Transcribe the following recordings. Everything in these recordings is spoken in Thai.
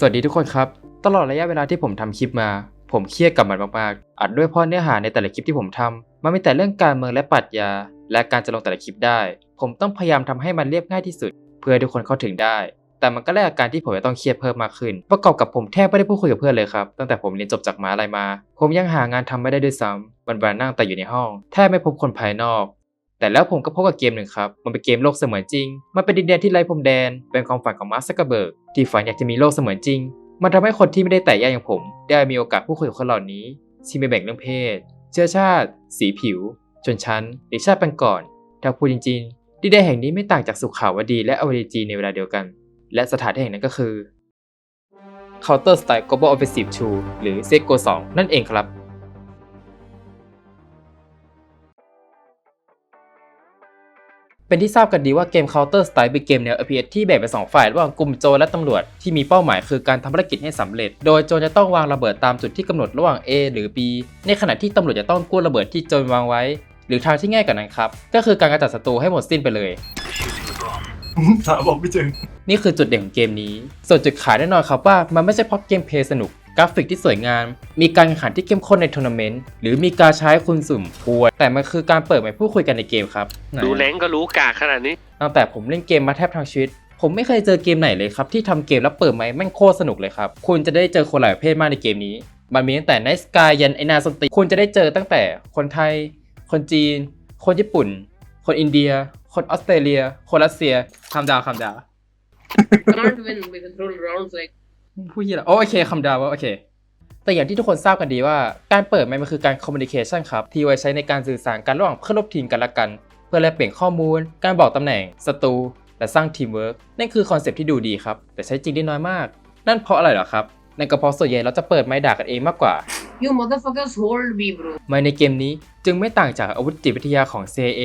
สวัสดีทุกคนครับ ตลอดระยะเวลาที่ผมทำคลิปมา ผมเครียดกับมันมากๆ อัดด้วยเพราะเนื้อหาในแต่ละคลิปที่ผมทำมันมีแต่เรื่องการเมืองและปรัชญา และการจะลงแต่ละคลิปได้ ผมต้องพยายามทำให้มันเรียบง่ายที่สุด เพื่อทุกคนเข้าถึงได้ แต่มันก็แลกกับการที่ผมจะต้องเครียดเพิ่มมากขึ้น ประกอบกับผมแทบไม่ได้พูดคุยกับเพื่อนเลยครับ ตั้งแต่ผมเรียนจบจากมหาลัยมา ผมยังหางานทำไม่ได้ด้วยซ้ำวันวันๆนั่งแต่อยู่ในห้อง แทบไม่พบคนภายนอก แต่แล้วผมก็พบกับเกมหนึ่งครับ มันเป็นเกมโลกเสมือนจริง มันเป็นดินแดนที่ไร้พรมแดน เป็นความฝันของมาร์คซักเกอร์เบิร์กที่ฝันอยากจะมีโลกเสมือนจริง มันทำให้คนที่ไม่ได้แตะแยกอย่างผม ได้มีโอกาสพูดคุยกับคนเหล่านี้ที่ไม่แบ่งเรื่องเพศ เชื้อชาติ สีผิว ชนชั้น หรือชาติปังก่อน ถ้าพูดจริงๆ ดินแดนแห่งนี้ไม่ต่างจากสุขาวดีและอวดีจีในเวลาเดียวกัน และสถานที่แห่งนั้นก็คือ Counter Strike Global Offensive 2หรือ CSGO 2นั่นเองครับ เป็นที่ทราบกันดีว่าเกม Counter Strike เป็นเกมแนว FPS ที่แบ่งเป็นสองฝ่ายระหว่างกลุ่มโจรและตำรวจที่มีเป้าหมายคือการทำภารกิจให้สำเร็จ โดยโจรจะต้องวางระเบิดตามจุดที่กำหนดระหว่าง A หรือ B ในขณะที่ตำรวจจะต้องกู้ระเบิดที่โจรวางไว้ หรือทางที่ง่ายกว่านั้นครับ ก็คือการกำจัดศัตรูให้หมดสิ้นไปเลยสาวบอกไม่เจอนี่คือจุดเด่นของเกมนี้ ส่วนจุดขายแน่นอนครับว่ามันไม่ใช่เพราะเกมเพลย์สนุก กราฟิกที่สวยงาม มีการแข่งขันที่เข้มข้นในทัวร์นาเมนต์ หรือมีการใช้คุณสุ่มพวยแต่มันคือการเปิดใหม่พูดคุยกันในเกมครับไหนดูแรงก็รู้กากขนาดนี้ ตั้งแต่ผมเล่นเกมมาแทบทั้งชีวิต ผมไม่เคยเจอเกมไหนเลยครับ ที่ทำเกมแล้วเปิดไมค์แม่งโคตรสนุกเลยครับ คุณจะได้เจอคนหลายประเภทมากในเกมนี้ มันมีตั้งแต่ไนสกายยันไอนาสนติ คุณจะได้เจอตั้งแต่คนไทย คนจีน คนญี่ปุ่น คนอินเดีย คนออสเตรเลีย คนรัสเซียคำดาวคำดาว can't win with control rounds like ผู้ยี่ละโอเคคำดาวว่าโอเค แต่อย่างที่ทุกคนทราบกันดีว่าการเปิดไมค์มันคือการ communication ครับ ที่ไว้ใช้ในการสื่อสารกันระหว่างเพื่อนร่วมทีมกันและกัน เพื่อแลกเปลี่ยนข้อมูล การบอกตำแหน่งศัตรูและสร้างทีมเวิร์กนั่นคือคอนเซปต์ที่ดูดีครับ แต่ใช้จริงได้น้อยมาก นั่นเพราะอะไรเหรอครับนั่นก็เพราะส่วนใหญ่เราจะเปิดไมค์ด่ากันเองมากกว่า you motherfuckers hold me bro ไมค์ในเกมนี้จึงไม่ต่างจากอาวุธจิตวิทยาของ CIA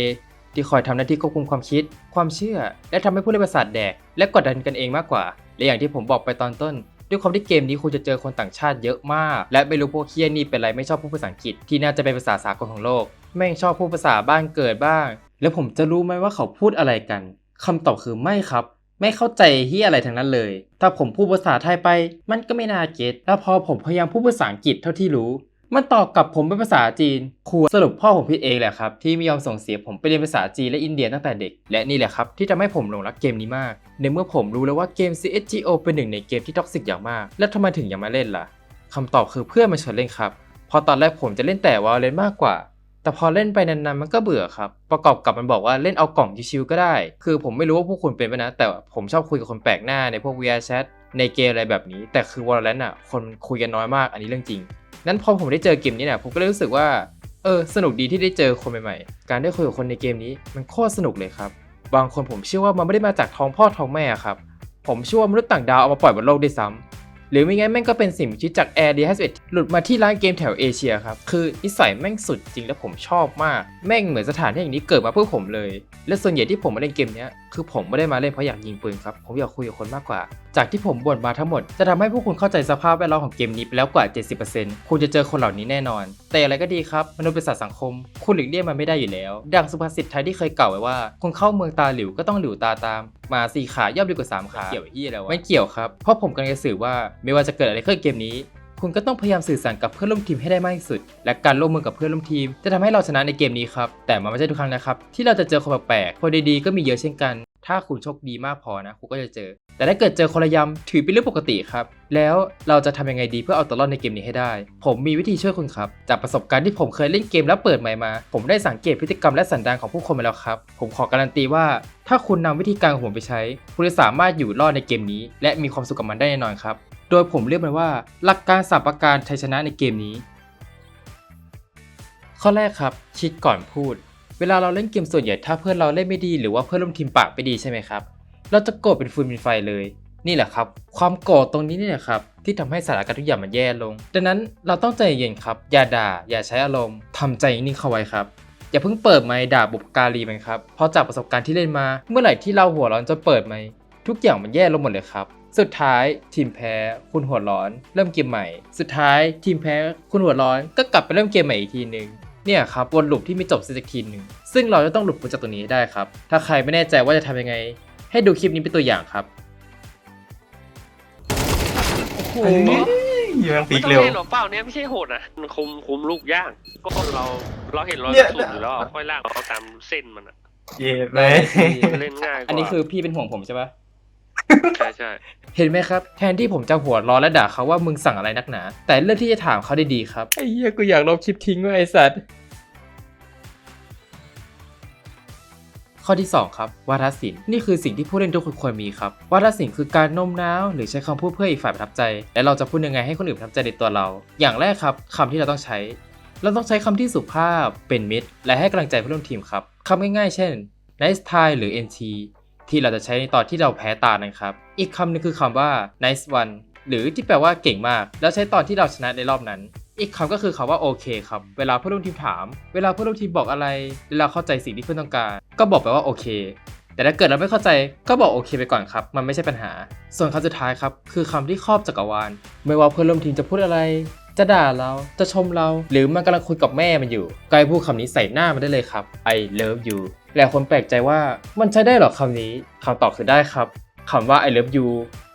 ที่คอยทำหน้าที่ควบคุมความคิด ความเชื่อ และทำให้ผู้เล่นประสาทแดก และกดดันกันเองมากกว่า และอย่างที่ผมบอกไปตอนต้น ด้วยความที่เกมนี้คุณจะเจอคนต่างชาติเยอะมาก และไม่รู้พวกเคียนี่เป็นไรไม่ชอบพูดภาษาอังกฤษที่น่าจะเป็นภาษาสากลของโลก แม่งชอบพูดภาษาบ้านเกิดบ้าง แล้วผมจะรู้ไหมว่าเขาพูดอะไรกันคำตอบคือไม่ครับ ไม่เข้าใจเฮียอะไรทั้งนั้นเลย ถ้าผมพูดภาษาไทยไป มันก็ไม่น่าเก็ตแล้วพอผมพยายามพูดภาษาอังกฤษเท่าที่รู้ มันตอบกับผมเป็นภาษาจีนครูสรุปพ่อผมผิดเองแหละครับ ที่ไม่ยอมส่งเสียผมไปเรียนภาษาจีนและอินเดียตั้งแต่เด็ก และนี่แหละครับ ที่ทำให้ผมหลงรักเกมนี้มาก ในเมื่อผมรู้แล้วว่าเกม CSGO เป็นหนึ่งในเกมที่ท็อกซิกอย่างมาก แล้วทำไมถึงยังมาเล่นล่ะคำตอบคือเพื่อนมาชวนเล่นครับ พอตอนแรกผมจะเล่นแต่วาเลนมากกว่า แต่พอเล่นไปนานๆมันก็เบื่อครับ ประกอบกับมันบอกว่าเล่นเอากล่องชิวๆก็ได้ คือผมไม่รู้ว่าพวกคุณเป็นไหมนะ แต่ผมชอบคุยกับคนแปลกหน้าในพวก VR chat ในเกมอะไรแบบนี้ แต่คือ Valorant อะคนคุยกันน้อยมากอันนี้เรื่องจริง นั้นพอผมได้เจอเกมนี้เนี่ยผมก็เลยรู้สึกว่าเออสนุกดีที่ได้เจอคนใหม่ๆ การได้คุยกับคนในเกมนี้มันโคตรสนุกเลยครับ บางคนผมเชื่อว่ามันไม่ได้มาจากท้องพ่อท้องแม่ครับ ผมเชื่อว่ามนุษย์ต่างดาวเอามาปล่อยบนโลกด้วยซ้ำหรือไม่งั้นแม่งก็เป็นสิ่งมีชีวิตจาก Air d 51หลุดมาที่ร้านเกมแถวเอเชียครับ คือนิสัยแม่งสุดจริงและผมชอบมาก แม่งเหมือนสถานที่อย่างนี้เกิดมาเพื่อผมเลย และส่วนใหญ่ที่ผมมาเล่นเกมนี้คือผมไม่ได้มาเล่นเพราะอยากยิงปืนครับ ผมอยากคุยกับคนมากกว่า จากที่ผมบ่นมาทั้งหมด จะทำให้พวกคุณเข้าใจสภาพแวดล้อมของเกมนี้ไปแล้วกว่า 70%คุณจะเจอคนเหล่านี้แน่นอน แต่อะไรก็ดีครับมนุษย์เป็นสัตว์สังคม คุณหลีกเลี่ยงมันไม่ได้อยู่แล้ว ดังสุภาษิตไทยที่เคยกล่าวไว้ว่าคนเข้าเมืองตาหลิวก็ต้องหลิวตาตาม มาสี่ขาย่อมดีกว่าสามขาเกี่ยวที่แล้วไม่เกี่ยวครับเพราะผมกำลังจะสื่อว่าไม่ว่าจะเกิดอะไรขึ้นเกมนี้คุณก็ต้องพยายามสื่อสารกับเพื่อนร่วมทีมให้ได้มากที่สุด และการร่วมมือกับเพื่อนร่วมทีม จะทำให้เราชนะในเกมนี้ครับ แต่มันไม่ใช่ทุกครั้งนะครับ ที่เราจะเจอคนแปลกๆคนดีๆก็มีเยอะเช่นกัน ถ้าคุณโชคดีมากพอนะคุณก็จะเจอ แต่ถ้าเกิดเจอคนละยำถือเป็นเรื่องปกติครับ แล้วเราจะทำยังไงดีเพื่อเอาตัวรอดในเกมนี้ให้ได้ ผมมีวิธีช่วยคุณครับ จากประสบการณ์ที่ผมเคยเล่นเกมแล้วเปิดใหม่มา ผมได้สังเกตพฤติกรรมและสันดานของผู้คนมาแล้วครับ ผมขอการันตีว่า ถ้าคุณนำวิธีการของผมไปใช้ คุณจะสามารถอยู่รอดในเกมนี้ และมีความสุขกับมันได้แน่นอนครับ โดยผมเรียกมันว่า หลักการสามประการชัยชนะในเกมนี้ ข้อแรกครับ คิดก่อนพูด เวลาเราเล่นเกมส่วนใหญ่ถ้าเพื่อนเราเล่นไม่ดีหรือว่าเพื่อนร่วมทีมปากไม่ดีใช่ไหมครับ เราจะโกรธเป็นฟืนเป็นไฟเลย นี่แหละครับ ความโกรธตรงนี้นี่แหละครับที่ทำให้สถานการณ์ทุกอย่างมันแย่ลง ดังนั้นเราต้องใจเย็นครับ อย่าด่า อย่าใช้อารมณ์ทำใจนิ่งเข้าไว้ครับอย่าเพิ่งเปิดไมค์ด่าบุปการีมันครับเพราะจากประสบการณ์ที่เล่นมา เมื่อไหร่ที่เราหัวร้อนจนเปิดไมค์ทุกอย่างมันแย่ลงหมดเลยครับ สุดท้ายทีมแพ้ คุณหัวร้อน เริ่มเกมใหม่ สุดท้ายทีมแพ้ คุณหัวร้อนก็กลับไปเริ่มเกมใหม่อีกทีหนึ่ง เนี่ยครับวนลูปที่ไม่จบสักทีหนึ่งซึ่งเราจะต้องหลุดพ้นจากตรงนี้ให้ได้ครับ ถ้าใครไม่แน่ใจว่าจะทำยังไง ให้ดูคลิปนี้เป็นตัวอย่างครับโหเฮ้ยยังปีไม่กต้องเร็วเล่นหรอกเปล่าเนี่ยไม่ใช่โหดนะมันคุมคุมลูกย่าง ก็เราเราเห็นรอยเนี่กยระสุนอยู่แล้วค่อยลากเอาตามเส้นมันอะเย่ไหมเล่นง่ายกว่าอันนี้คือพี่เป็นห่วงผมใช่ปะ ใช่ใช่เห็นไหมครับ แทนที่ผมจะหัวร้อนและด่าเขาว่ามึงสั่งอะไรนักหนา แต่เรื่องที่จะถามเขาได้ดีครับ ไอ้เหี้ยกูอยากลบคลิปทิ้งไว้ไอ้สัตว์ ข้อที่ 2 ครับวาทศิลป์นี่คือสิ่งที่ผู้เล่นทุกคนควรมีครับวาทศิลป์คือการโน้มน้าว หรือใช้คำพูดเพื่ออีกฝ่ายประทับใจ และเราจะพูดยังไงให้คนอื่นประทับใจในตัวเรา อย่างแรกครับคำที่เราต้องใช้ เราต้องใช้คำที่สุภาพเป็นมิตร และให้กำลังใจเพื่อนร่วมทีมครับคำง่ายๆ เช่น nice try หรือ nt ที่เราจะใช้ในตอนที่เราแพ้ตานะครับ อีกคำหนึงคือคำว่า nice one หรือที่แปลว่าเก่งมาก แล้วใช้ตอนที่เราชนะในรอบนั้น อีกคำก็คือคำว่าโอเคครับ เวลาเพื่อนร่วมทีมถาม เวลาเพื่อนร่วมทีมบอกอะไรแลาเข้าใจสิ่งที่เพื่อนต้องการ ก็บอกไปว่าโอเค แต่ถ้าเกิดเราไม่เข้าใจก็บอกโอเคไปก่อนครับ มันไม่ใช่ปัญหา ส่วนคำสุดท้ายครับคือคำที่ครอบจักรวาล ไม่ว่าเพื่อนร่วมทีมจะพูดอะไร จะด่าเรา จะชมเรา หรือมันกำลังคุยกับแม่มันอยู่ก็ให้พูดคำนี้ใส่หน้ามันได้เลยครับ I love you หลายคนแปลกใจว่ามันใช้ได้เหรอคำนี้คำตอบคือได้ครับคำว่า I love you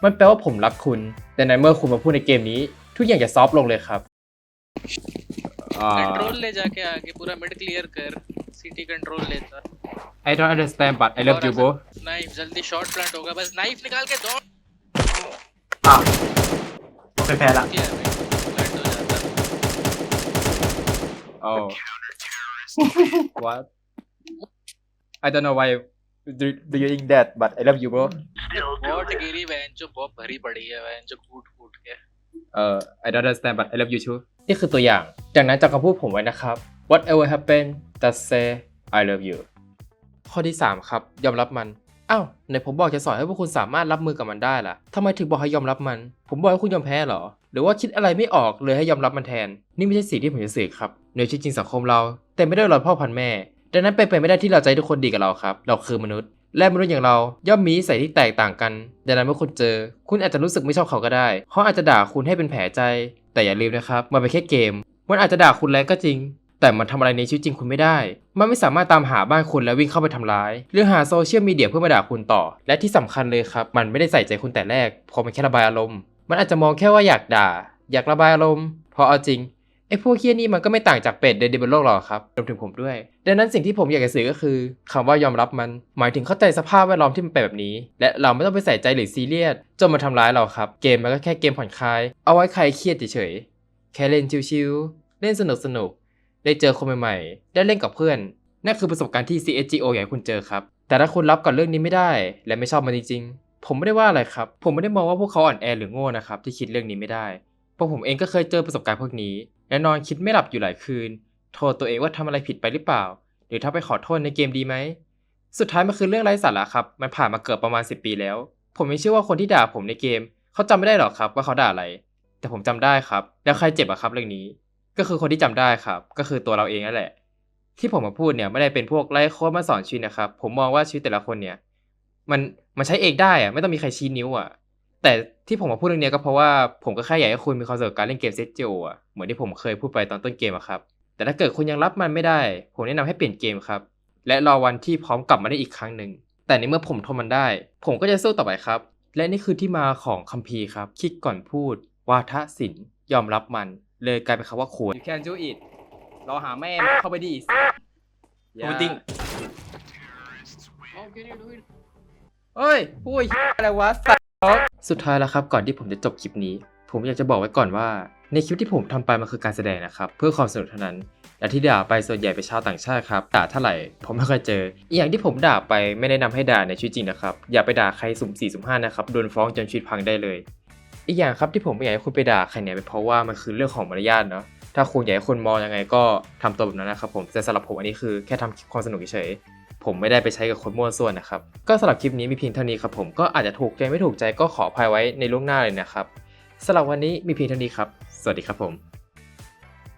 มันแปลว่าผมรักคุณ แต่ในเมื่อคุณมาพูดในเกมนี้ ทุกอย่างจะซอฟต์ลงเลยครับอ่า कंट्रोल ले जाके आगे पूरा mid clear कर city control लेता I don't understand but I love you bro knife जल्दी shot plant होगा बस नाइफ निकाल के दौड़ อ่ะไปแพ้ละ क्या है भाई प्लांट हो oh what I don't know why do, do you think that but I love you bro bot गिरी बहन जो बहुत भरी पड़ी है बहन जो कूट कूट के เอ่อ I don't understand but I love you too นี่คือตัวอย่าง จากนั้นจำคำพูดผมไว้นะครับ whatever happen just say I love you ข้อที่ 3 ครับ ยอมรับมัน อ้าวไหนผมบอกจะสอนให้พวกคุณสามารถรับมือกับมันได้ล่ะทำไมถึงบอกให้ยอมรับมัน ผมบอกให้คุณยอมแพ้เหรอ หรือว่าคิดอะไรไม่ออกเลยให้ยอมรับมันแทน นี่ไม่ใช่สิ่งที่ผมจะสื่อครับในชีวิตจริงสังคมเราแต่ไม่ได้รอยพ่อพันแม่ ดังนั้นเป็นไปไม่ได้ที่เราจะให้ทุกคนดีกับเราครับ เราคือมนุษย์ และมนุษย์อย่างเราย่อมมีนิสัยที่แตกต่างกัน ดังนั้นเมื่อคุณเจอ คุณอาจจะรู้สึกไม่ชอบเขาก็ได้ เขาอาจจะด่าคุณให้เป็นแผลใจ แต่อย่าลืมนะครับ มันเป็นแค่เกม มันอาจจะด่าคุณแรงก็จริง แต่มันทำอะไรในชีวิตจริงคุณไม่ได้ มันไม่สามารถตามหาบ้านคุณและวิ่งเข้าไปทำร้าย หรือหาโซเชียลมีเดียเพื่อมาด่าคุณต่อ และที่สำคัญเลยครับ มันไม่ได้ใส่ใจคุณแต่แรกเพราะมันแค่ระบายอารมณ์ มันอาจจะมองแค่ว่าอยากด่า อยากระบายอารมณ์เพราะเอาจริงไอ้พวกเคี้ยนี่มันก็ไม่ต่างจากเป็ดเดินดิบนโลกหรอกครับรวมถึงผมด้วย ดังนั้นสิ่งที่ผมอยากจะสื่อก็คือคำว่ายอมรับมัน หมายถึงเข้าใจสภาพแวดล้อมที่มันเป็นแบบนี้ และเราไม่ต้องไปใส่ใจหรือซีเรียสจนมาทำร้ายเราครับ เกมมันก็แค่เกมผ่อนคลาย เอาไว้ใครเครียดเฉยๆแค่เล่นชิวๆเล่นสนุกๆ ได้เจอคนใหม่ๆ ได้เล่นกับเพื่อน นั่นคือประสบการณ์ที่ CSGO อยากให้คุณเจอครับ แต่ถ้าคุณรับกับเรื่องนี้ไม่ได้ และไม่ชอบมันจริงๆ ผมไม่ได้ว่าอะไรครับ ผมไม่ได้มองว่าพวกเขาอ่อนแอหรือโง่นะครับที่คิดเรื่องนี้ไม่ได้ เพราะผมเองก็เคยเจอประสบการณ์พวกนี้ และนอนคิดไม่หลับอยู่หลายคืน โทษตัวเองว่าทำอะไรผิดไปหรือเปล่า หรือถ้าไปขอโทษในเกมดีไหม สุดท้ายมันคือเรื่องไร้สาระครับ มันผ่านมาเกือบประมาณ 10 ปีแล้ว ผมไม่เชื่อว่าคนที่ด่าผมในเกม เขาจำไม่ได้หรอกครับว่าเขาด่าอะไร แต่ผมจำได้ครับ แล้วใครเจ็บอะครับเรื่องนี้ ก็คือคนที่จำได้ครับ ก็คือตัวเราเองนั่นแหละ ที่ผมมาพูดเนี่ยไม่ได้เป็นพวกไล่โค้ดมาสอนชีวิตนะครับ ผมมองว่าชีวิตแต่ละคนเนี่ย มันมันใช้เองได้อะไม่ต้องมีใครชี้นิ้วอะแต่ที่ผมมาพูดเรื่องนี้ก็เพราะว่าผมก็แค่อยากให้คุณมีความสุขกับการเล่นเกมเซตโจอะเหมือนที่ผมเคยพูดไปตอนต้นเกมอะครับ แต่ถ้าเกิดคุณยังรับมันไม่ได้ ผมแนะนำให้เปลี่ยนเกมครับ และรอวันที่พร้อมกลับมาได้อีกครั้งหนึ่งแต่ในเมื่อผมทนมันได้ ผมก็จะสู้ต่อไปครับ และนี่คือที่มาของคัมภีร์ครับ คิดก่อนพูด วาทศิลป์ยอมรับมัน เลยกลายเป็นคำว่าควร You can do it รอหาแม่เข้าไปดีพูดจริง How can you do it? เฮ้ยพูดอะไรวะสัตว์สุดท้ายแล้วครับก่อนที่ผมจะจบคลิปนี้ ผมอยากจะบอกไว้ก่อนว่า ในคลิปที่ผมทำไปมันคือการแสดงนะครับ เพื่อความสนุกเท่านั้นและที่ด่าไปส่วนใหญ่เป็นชาวต่างชาติครับด่าเท่าไหร่ผมไม่เคยเจออีกอย่างที่ผมด่าไปไม่ได้นำให้ด่าในชีวิตจริงนะครับอย่าไปด่าใครสุ่มสี่สุ่มห้านะครับโดนฟ้องจนชีวิตพังได้เลย อีกอย่างครับที่ผมไม่อยากให้คุณไปด่าใครเนี่ยเป็นเพราะว่ามันคือเรื่องของมารยาทเนาะถ้าคุณอยากให้คนมองยังไงก็ทำตัวแบบนั้นนะครับผมแต่สำหรับผมอันนี้คือแค่ทำความสนุกเฉยผมไม่ได้ไปใช้กับคนมั่วส่วนนะครับ ก็สำหรับคลิปนี้มีเพียงเท่านี้ครับผมก็อาจจะถูกใจไม่ถูกใจก็ขออภัยไว้ในล่วงหน้าเลยนะครับสำหรับวันนี้มีเพียงเท่านี้ครับ สวัสดีครับผม